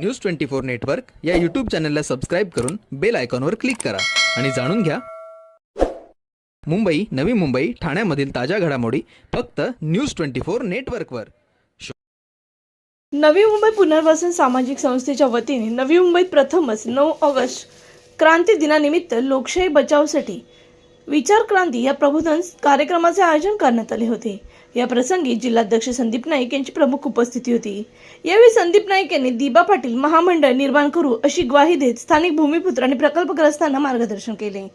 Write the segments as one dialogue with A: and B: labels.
A: News twenty four network या YouTube चॅनलला subscribe करून बेल आयकॉनवर क्लिक करा. आणि जाणून घ्या. मुंबई नवी मुंबई ठाण्यामधील ताज्या घडामोडी फक्त न्यूज ट्वेंटी फोर नेटवर्कवर
B: नवी मुंबई पुनर्वसन सामाजिक संस्थेच्या वतीने नवी मुंबईत प्रथमच नऊ ऑगस्ट क्रांती दिनानिमित्त लोकशाही बचावसाठी विचार क्रांती या प्रबोधन कार्यक्रमाचे आयोजन करण्यात आले होते. या प्रसंगी जिल्हाध्यक्ष संदीप नाईक यांची प्रमुख उपस्थिती होती. यावेळी संदीप नाईक यांनी दिबा पाटील महामंडळ निर्माण करू अशी ग्वाही देत स्थानिक भूमिपुत्र आणि प्रकल्पग्रस्तांना मार्गदर्शन केले.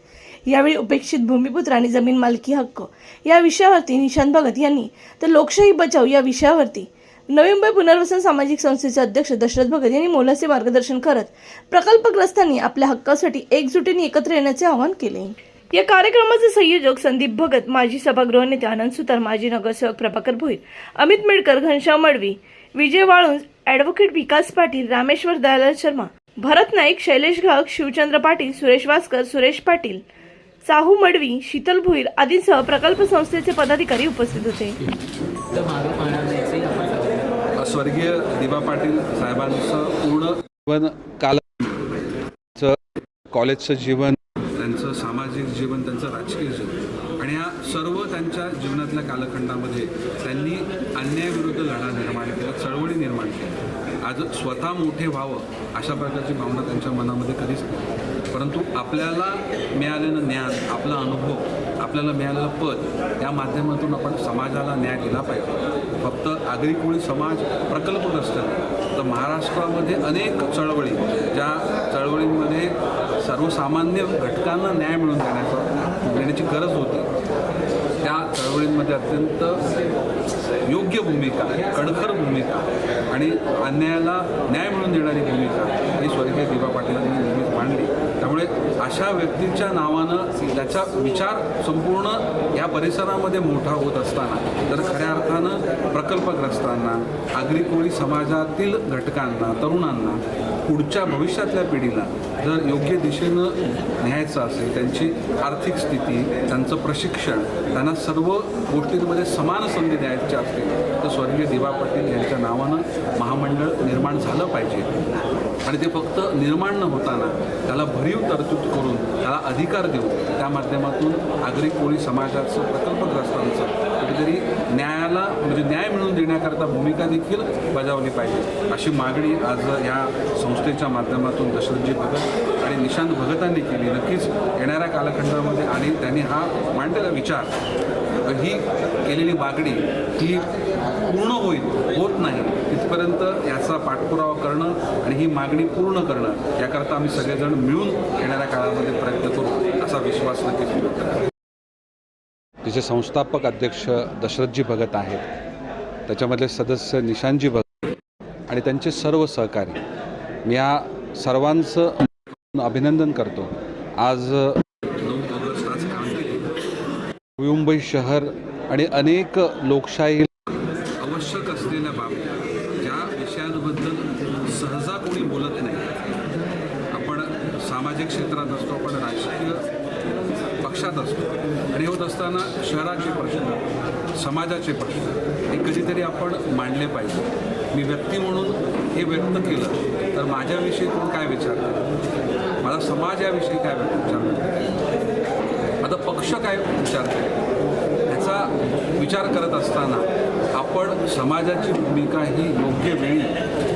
B: यावेळी उपेक्षित भूमिपुत्र आणि जमीन मालकी हक्क या विषयावरती निशांत भगत यांनी तर लोकशाही बचाव या विषयावरती नवी मुंबई पुनर्वसन सामाजिक संस्थेचे अध्यक्ष दशरथ भगत यांनी मोलाचे मार्गदर्शन करत प्रकल्पग्रस्तांनी आपल्या हक्कासाठी एकजुटीने एकत्र येण्याचे आवाहन केले. या कार्यक्रमाचे संयोजक संदीप भगत माजी सभागृह नेते आनंद सुतार माजी नगरसेवक प्रभाकर भोईर अमित मेडकर घनश्याम मडवी विजय वाळुंज ॲडव्होकेट विकास पाटील रामेश्वर दयालाल शर्मा भरत नाईक शैलेश घाग शिवचंद्र पाटील सुरेश वासकर सुरेश पाटील साहू मडवी शीतल भोईर आदींसह प्रकल्प संस्थेचे पदाधिकारी उपस्थित होते.
C: स्वर्गीय दिबा पाटील साहेबांचं पूर्ण जीवन काल कॉलेजचं जीवन त्यांचं सामाजिक जीवन त्यांचं राजकीय जीवन. आणि या सर्व त्यांच्या जीवनातल्या कालखंडामध्ये त्यांनी अन्यायाविरुद्ध लढा निर्माण केला चळवळी निर्माण केली. आज स्वतः मोठे व्हावं अशा प्रकारची भावना त्यांच्या मनामध्ये कधीच नाही. परंतु आपल्याला मिळालेलं ज्ञान आपला अनुभव आपल्याला मिळालेलं पद या माध्यमातून आपण समाजाला न्याय दिला पाहिजे. फक्त आगरी कोळी समाज प्रकल्पग्रस्त तर महाराष्ट्रामध्ये अनेक चळवळी ज्या चळवळींमध्ये सर्वसामान्य घटकांना न्याय मिळून देण्याचा देण्याची गरज होती. त्या चळवळींमध्ये अत्यंत योग्य भूमिका कणखर भूमिका आणि अन्यायाला न्याय मिळून देणारी भूमिका. ही स्वर्गीय दिबा पाटीलांनी नेहमीच मांडली. त्यामुळे अशा व्यक्तीच्या नावानं त्याचा विचार संपूर्ण या परिसरामध्ये मोठा होत असताना तर खऱ्या अर्थानं प्रकल्पग्रस्तांना आगरी कोळी समाजातील घटकांना तरुणांना पुढच्या भविष्यातल्या पिढीला जर योग्य दिशेनं न्यायचं असेल त्यांची आर्थिक स्थिती त्यांचं प्रशिक्षण त्यांना सर्व गोष्टींमध्ये समान संधी द्यायची असतील तर स्वर्गीय दिवा पाटील यांच्या नावानं महामंडळ निर्माण झालं पाहिजे. आणि ते फक्त निर्माण न होताना त्याला भरीव तरतूद करून त्याला अधिकार देऊ त्या माध्यमातून आगरी कोळी समाजाचं प्रकल्पग्रस्तांचं कुठेतरी न्यायाला म्हणजे न्याय मिळवून देण्याकरता भूमिका देखील बजावली पाहिजे. अशी मागणी आज या संस्थेच्या माध्यमातून दशरथजी भगत आणि निशांत भगतांनी केली. नक्कीच येणाऱ्या कालखंडामध्ये आणि त्यांनी हा मांडलेला विचार ही केलेली मागणी ही पूर्ण होईल होत नाही इथपर्यंत याचा पाठपुरावा करणं आणि ही मागणी पूर्ण करणं याकरता आम्ही सगळेजण मिळून येणाऱ्या काळामध्ये प्रयत्न करू असा विश्वास नक्कीच व्यक्त तिचे संस्थापक अध्यक्ष दशरथजी भगत आहेत. त्याच्यामधले सदस्य निशांतजी भगत आणि त्यांचे सर्व सहकारी. मी या सर्वांचं अभिनंदन करतो. आज नवी मुंबई शहर आणि अनेक लोकशाही आवश्यक असलेल्या बाबी ज्या विषयांबद्दल सहजा कोणी बोलत नाही आपण सामाजिक क्षेत्रात असतो आपण राजकीय पक्षात असतो आणि होत असताना शहराचे प्रश्न समाजाचे प्रश्न हे कधीतरी आपण मांडले पाहिजे. मी व्यक्ती म्हणून हे व्यक्त केलं तर माझ्याविषयी कोण काय विचार करेल मला समाज याविषयी काय विचार आता पक्ष काय विचार करेल याचा विचार करत असताना आपण समाजाची भूमिका ही योग्य वेळी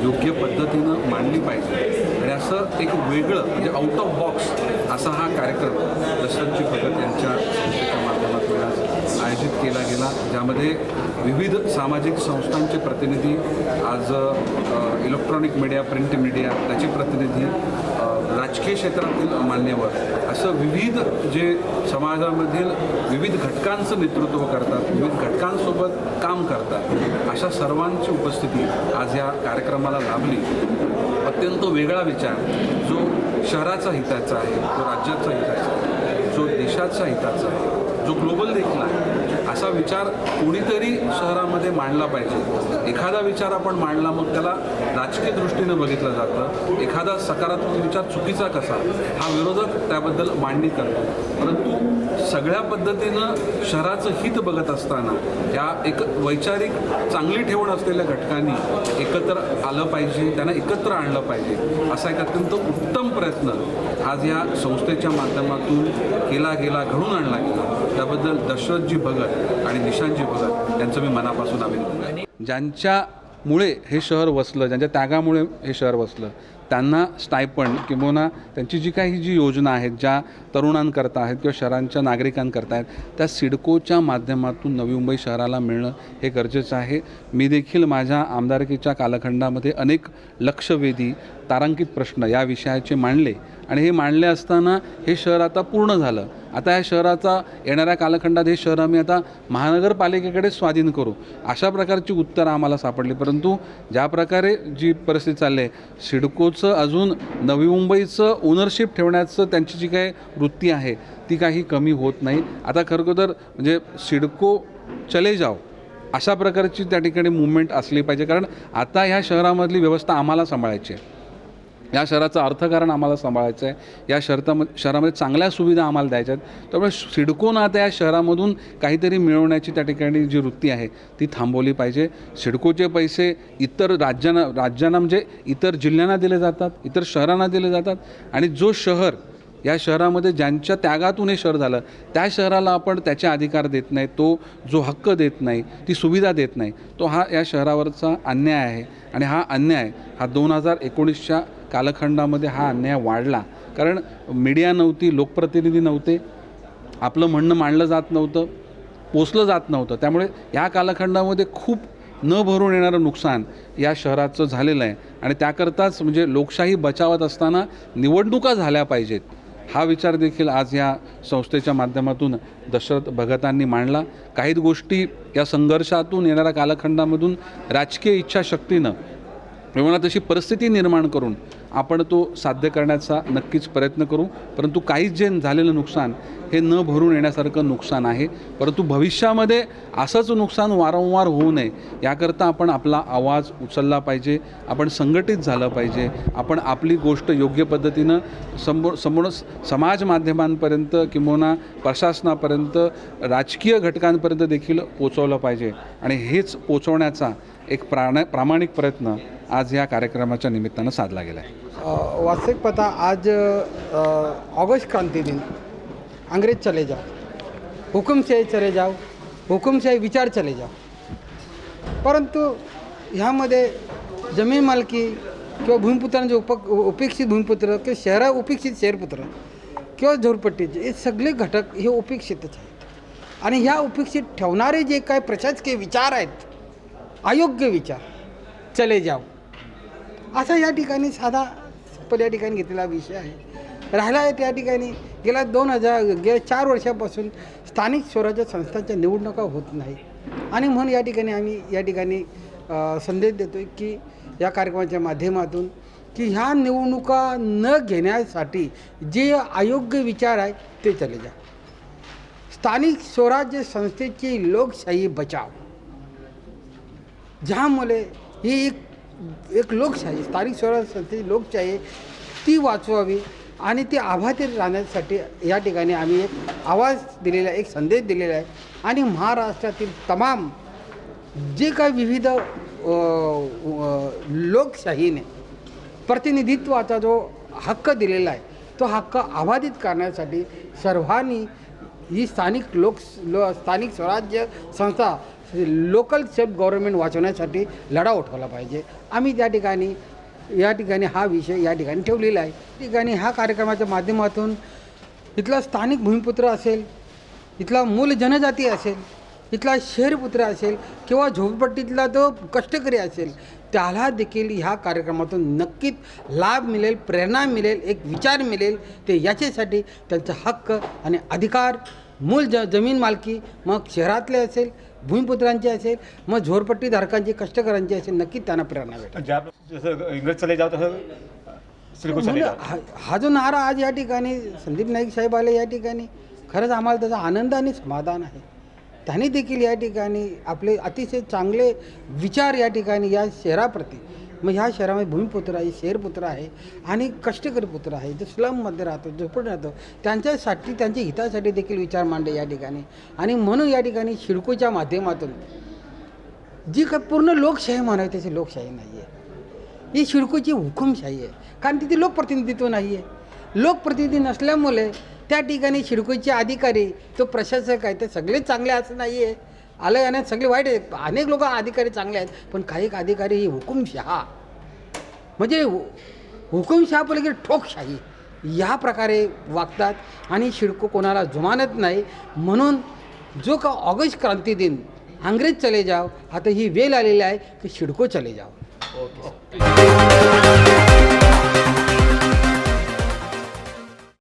C: योग्य पद्धतीनं मांडली पाहिजे. आणि असं एक वेगळं म्हणजे आउट ऑफ बॉक्स असा हा कार्यक्रम दशरथजी भगत यांच्या माध्यमातून आज आयोजित केला गेला. ज्यामध्ये विविध सामाजिक संस्थांचे प्रतिनिधी आज इलेक्ट्रॉनिक मीडिया प्रिंट मीडिया त्याचे प्रतिनिधी राजकीय क्षेत्रातील मान्यवर असं विविध जे समाजामधील विविध घटकांचं नेतृत्व करतात विविध घटकांसोबत काम करतात अशा सर्वांची उपस्थिती आज या कार्यक्रमाला लाभली. अत्यंत वेगळा विचार. जो शहराचा हिताचा आहे जो राज्याचा हिताचा आहे जो देशाचा हिताचा आहे जो ग्लोबल देखील आहे असा विचार कोणीतरी शहरामध्ये मांडला पाहिजे. एखादा विचार आपण मांडला मग त्याला राजकीय दृष्टीनं बघितलं जातं. एखादा सकारात्मक विचार चुकीचा कसा हा विरोधक त्याबद्दल मांडणी करतो. परंतु सगळ्या पद्धतीनं शहराचं हित बघत असताना या एक वैचारिक चांगली ठेवण असलेल्या घटकांनी एकत्र आलं पाहिजे त्यांना एकत्र आणलं पाहिजे असा एक अत्यंत उत्तम प्रयत्न आज या संस्थेच्या माध्यमातून केला गेला घडून आणला गेला. त्याबद्दल दशरथजी भगत आणि निशांतजी भगत यांचं मी मनापासून अभिनंदन ज्यांच्यामुळे हे शहर वसलं ज्यांच्या त्यागामुळे हे शहर वसलं त्यांना स्टायपंड किंबहुना त्यांची जी काही जी योजना आहेत ज्या तरुणांकरता आहेत किंवा शहरांच्या नागरिकांकरता आहेत त्या सिडकोच्या माध्यमातून नवी मुंबई शहराला मिळणं हे गरजेचं आहे. मी देखील माझ्या आमदारकीच्या कालखंडामध्ये अनेक लक्षवेधी तारांकित प्रश्न या विषयाचे मांडले. आणि हे मांडले असताना हे शहर आता पूर्ण झालं. आता या शहराचा येणाऱ्या कालखंडात हे शहर आम्ही आता महानगरपालिकेकडे स्वाधीन करू. अशा प्रकारची उत्तरं आम्हाला सापडली. परंतु ज्या प्रकारे जी परिस्थिती चालली आहे सिडकोचं अजून नवी मुंबईचं ओनरशिप ठेवण्याचं त्यांची जी काही वृत्ती आहे ती काही कमी होत नाही. आता खरोखर तर म्हणजे सिडको चले जाओ अशा प्रकारची त्या ठिकाणी मुवमेंट असली पाहिजे. कारण आता ह्या शहरामधली व्यवस्था आम्हाला सांभाळायची आहे. या शहराचं अर्थकारण आम्हाला सांभाळायचं आहे. या शहरामध्ये शहरामध्ये चांगल्या सुविधा आम्हाला द्यायच्या आहेत. त्यामुळे सिडकोनं आता या शहरामधून काहीतरी मिळवण्याची त्या ठिकाणी जी वृत्ती आहे ती थांबवली पाहिजे. सिडकोचे पैसे इतर राज्यांना राज्यांना म्हणजे इतर जिल्ह्यांना दिले जातात इतर शहरांना दिले जातात. आणि जो शहर या शहरामध्ये ज्यांच्या त्यागातून हे शहर झालं त्या शहराला आपण त्याचे अधिकार देत नाही. तो जो हक्क देत नाही ती सुविधा देत नाही तो हा या शहरावरचा अन्याय आहे. आणि हा अन्याय हा दोन हजार एकोणीसच्या कालखंडामध्ये हा अन्याय वाढला. कारण मीडिया नव्हती लोकप्रतिनिधी नव्हते आपलं म्हणणं मांडलं जात नव्हतं पोचलं जात नव्हतं. त्यामुळे या कालखंडामध्ये खूप न भरून येणारं नुकसान या शहराचं झालेलं आहे. आणि त्याकरताच म्हणजे लोकशाही बचावत असताना निवडणुका झाल्या पाहिजेत. हा विचार देखील आज या संस्थेच्या माध्यमातून दशरथ भगतांनी मांडला. काही गोष्टी या संघर्षातून येणाऱ्या कालखंडामधून राजकीय इच्छाशक्तीनं किंवा तशी परिस्थिती निर्माण करून आपण तो साध्य करण्याचा नक्कीच प्रयत्न करू. परंतु काहीच जे झालेलं नुकसान हे न भरून येण्यासारखं नुकसान आहे. परंतु भविष्यामध्ये असंच नुकसान वारंवार होऊ नये याकरता आपण आपला आवाज उचलला पाहिजे. आपण संघटित झालं पाहिजे. आपण आपली गोष्ट योग्य पद्धतीनं समोर समोर समाज माध्यमांपर्यंत किंवा प्रशासनापर्यंत राजकीय घटकांपर्यंत देखील पोचवलं पाहिजे. आणि हेच पोचवण्याचा एक प्राण प्रामाणिक प्रयत्न आज या कार्यक्रमाच्या निमित्तानं साधला गेला आहे
D: वास्तविक पता आज ऑगस्ट क्रांती दिन. अंग्रेज चले जाओ. हुकुमशाही चले जाओ. हुकुमशाही विचार चले जाओ. परंतु ह्यामध्ये जमीन मालकी किंवा भूमिपुत्रांचे उप उपेक्षित भूमिपुत्र किंवा शहरा उपेक्षित शहरपुत्र किंवा झोरपट्टीचे हे सगळे घटक हे उपेक्षितच आहेत. आणि ह्या उपेक्षित ठेवणारे जे काय प्रशासकीय विचार आहेत अयोग्य विचार. चले जाओ असा या ठिकाणी साधा सिंपल या ठिकाणी घेतलेला विषय आहे. राहिला आहे त्या ठिकाणी. गेल्या दोन हजार गेल्या चार वर्षापासून स्थानिक स्वराज्य संस्थांच्या निवडणुका होत नाही. आणि म्हणून या ठिकाणी आम्ही या ठिकाणी संदेश देतो आहे की या कार्यक्रमाच्या माध्यमातून की ह्या निवडणुका न घेण्यासाठी जे अयोग्य विचार आहे ते चले जा. स्थानिक स्वराज्य संस्थेची लोकशाही बचाव. ज्यामुळे ही एक एक लोकशाही स्थानिक स्वराज्य संस्थेची लोकशाही ती वाचवावी आणि ती आभातीत राहण्यासाठी या ठिकाणी आम्ही एक आवाज दिलेला आहे एक संदेश दिलेला आहे. आणि महाराष्ट्रातील तमाम जे काही विविध लोकशाहीने प्रतिनिधित्वाचा जो हक्क दिलेला आहे तो हक्क अबाधित करण्यासाठी सर्वांनी ही स्थानिक लोक लो स्थानिक स्वराज्य संस्था लोकल सेल्फ गव्हर्नमेंट वाचवण्यासाठी लढा उठवला पाहिजे. आम्ही त्या ठिकाणी या ठिकाणी हा विषय या ठिकाणी ठेवलेला आहे. ठिकाणी ह्या कार्यक्रमाच्या माध्यमातून इथला स्थानिक भूमिपुत्र असेल इथला मूल जनजाती असेल इथला शहरपुत्र असेल किंवा झोपडपट्टीतला तो कष्टकरी असेल त्याला देखील ह्या कार्यक्रमातून नक्कीच लाभ मिळेल प्रेरणा मिळेल एक विचार मिळेल. ते याच्यासाठी त्यांचा हक्क आणि अधिकार मूल ज जमीन मालकी मग शहरातले असेल भूमिपुत्रांचे असेल मग झोरपट्टीधारकांची कष्टकऱ्यांची असेल नक्कीच त्यांना प्रेरणा भेटेल.
E: जसं इंग्रज चले जाओ तसं
D: हा हा जो नारा आज या ठिकाणी संदीप नाईक साहेब आले या ठिकाणी खरंच आम्हाला त्याचा आनंद आणि समाधान आहे. त्यांनी देखील या ठिकाणी आपले अतिशय चांगले विचार या ठिकाणी या शहराप्रती मग ह्या शहरामध्ये भूमिपुत्र आहे शेरपुत्र आहे आणि कष्टकरी पुत्र आहे. जो स्लममध्ये राहतो झोपड राहतो त्यांच्यासाठी त्यांच्या हितासाठी देखील विचार मांडले या ठिकाणी. आणि म्हणून या ठिकाणी शिडकोच्या माध्यमातून जी काय पूर्ण लोकशाही म्हणावी त्याची लोकशाही नाही आहे ही शिडकोची हुकुमशाही आहे. कारण तिथे लोकप्रतिनिधित्व नाही आहे लोकप्रतिनिधी नसल्यामुळे त्या ठिकाणी शिडकोचे अधिकारी तो प्रशासक आहे ते सगळे चांगले असं नाही आहे आलं आणि सगळे वाईट आहेत अनेक लोक अधिकारी चांगले आहेत पण काही अधिकारी ही हुकुमशहा. म्हणजे हु- हुकुमशहा पलीकडे ठोकशाही. या प्रकारे वागतात आणि शिडको कोणाला जुमानत नाही. म्हणून जो का ऑगस्ट क्रांती दिन अंग्रेज चले जाव आता ही वेल आलेली आहे की शिडको चले जाव